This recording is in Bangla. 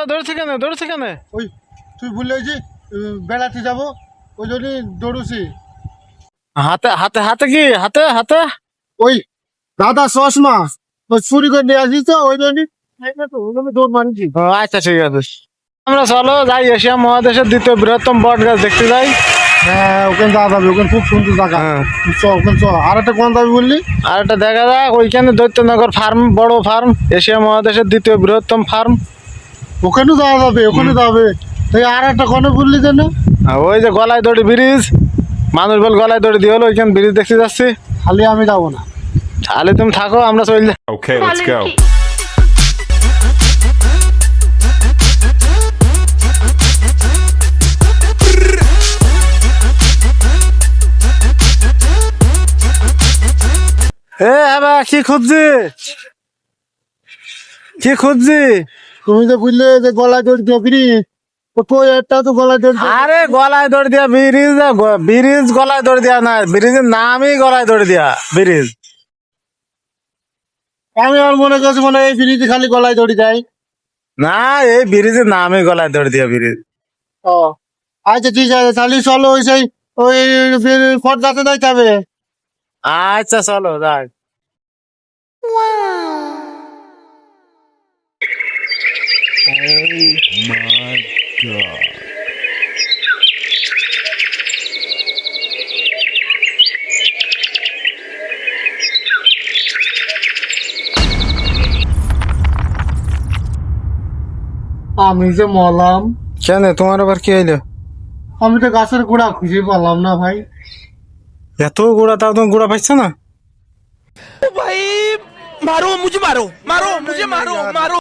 আবার ধরেছে কেন? ধরেছে কেন? ওই তুই ওই যে বেড়াতে যাব ওই জন্যই দৌড়ুছি। হাতে হাতে হাতে কি? হাতে হাতে? ওই দাদা চশমা ওই চুরি করে নিয়ে আসিস তো ওই জন্যই। দৌড় মারিছি আচ্ছা ঠিক আছে। আমরা চলো যাই এশিয়া মহাদেশের দ্বিতীয় বৃহত্তম বট গাছ দেখতে যাই। হ্যাঁ ওখানে যাওয়া যাবে ওখানে খুব সুন্দর জায়গা। হ্যাঁ। চ ওখানে চ। আর একটা কোন যাবি বললি? আর একটা দেখা যাক ওইখানে দৈত্যনগর ফার্ম বড় ফার্ম এশিয়া মহাদেশের দ্বিতীয় বৃহত্তম ফার্ম। ওখানেও যাওয়া যাবে ওখানে যাবে। তাই আর একটা কোনে বললি যেন ওই যে গলায় দড়ি ব্রিজ মানুষ বল গলায় দড়ি দিয়ে হলো ওইখানে ব্রিজ দেখতে যাচ্ছি। খালি আমি যাব না। তাহলে তুমি থাকো আমরা চলে যাই। Okay, let's go. এ এবার কি খুঁজছি কি খুঁজছি? তুমি যে বুঝলে যে গলায় দড়ি দিয়ে তো একটা তো গলায় দড়ি দিয়ে- আরে গলায় দড়ি দিয়া ব্রিজ ব্রিজ গলায় দড়ি দিয়া না ব্রিজের নামই গলায় দড়ি দিয়া ব্রিজ। আমি আর মনে করছি মনে এই খালি গলায় দড়ি যায় না এই ব্রিজের নামই গলায় দড়ি দিয়া ব্রিজ। ও আচ্ছা ঠিক আছে তাহলে চলো ওই সেই ওই পর্দাতে যাইতে হবে। আচ্ছা চলো যাই। Oh my god. আমি যে মলাম কেন? তোমার আবার কি হইল? আমি তো গাছের গোড়া খুঁজে পেলাম না ভাই। এত গোড়া তাও তুমি গোড়া পাইছো না? ভাই মারো মুঝে মারো মারো মুঝে মারো মারো।